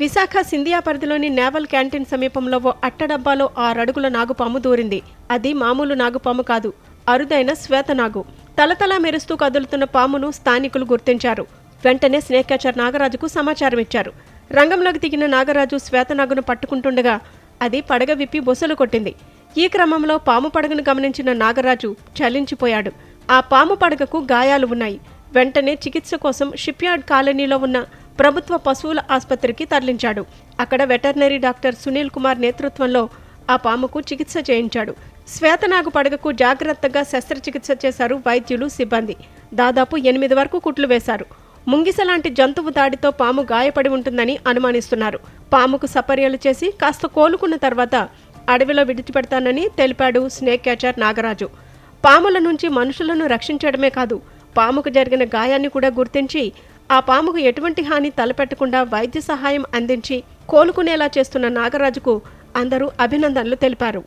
విశాఖ సింధియా పరిధిలోని naval canteen సమీపంలో ఓ అట్టడబ్బాలో ఆరడుగుల నాగుపాము దూరింది. అది మామూలు నాగుపాము కాదు అరుదైన శ్వేతనాగు తలతల మెరుస్తూ కదులుతున్న పామును స్థానికులు గుర్తించారు. వెంటనే స్నేక్ నాగరాజుకు సమాచారం ఇచ్చారు రంగంలోకి దిగిన నాగరాజు శ్వేతనాగును పట్టుకుంటుండగా అది పడగ విప్పి బొసలు కొట్టింది. ఈ క్రమంలో పాము పడగను గమనించిన నాగరాజు చలించిపోయాడు. ఆ పాము పడగకు గాయాలు ఉన్నాయి. వెంటనే చికిత్స కోసం షిప్యార్డ్ కాలనీలో ఉన్న ప్రభుత్వ పశువుల ఆసుపత్రికి తరలించాడు. అక్కడ వెటర్నరీ డాక్టర్ సునీల్ కుమార్ నేతృత్వంలో ఆ పాముకు చికిత్స చేయించాడు. శ్వేతనాగు పడగకు జాగ్రత్తగా శస్త్రచికిత్స చేశారు వైద్యులు సిబ్బంది. దాదాపు ఎనిమిది వరకు కుట్లు వేశారు. ముంగిస లాంటి జంతువు దాడితో పాము గాయపడి ఉంటుందని అనుమానిస్తున్నారు. పాముకు సపర్యలు చేసి కాస్త కోలుకున్న తర్వాత అడవిలో విడిచిపెడతానని తెలిపాడు స్నేక్ క్యాచర్ నాగరాజు. పాముల నుంచి మనుషులను రక్షించడమే కాదు పాముకు జరిగిన గాయాన్ని కూడా గుర్తించి ఆ పాముకు ఎటువంటి హాని తలపెట్టకుండా వైద్య సహాయం అందించి కోలుకునేలా చేస్తున్న నాగరాజుకు అందరూ అభినందనలు తెలిపారు.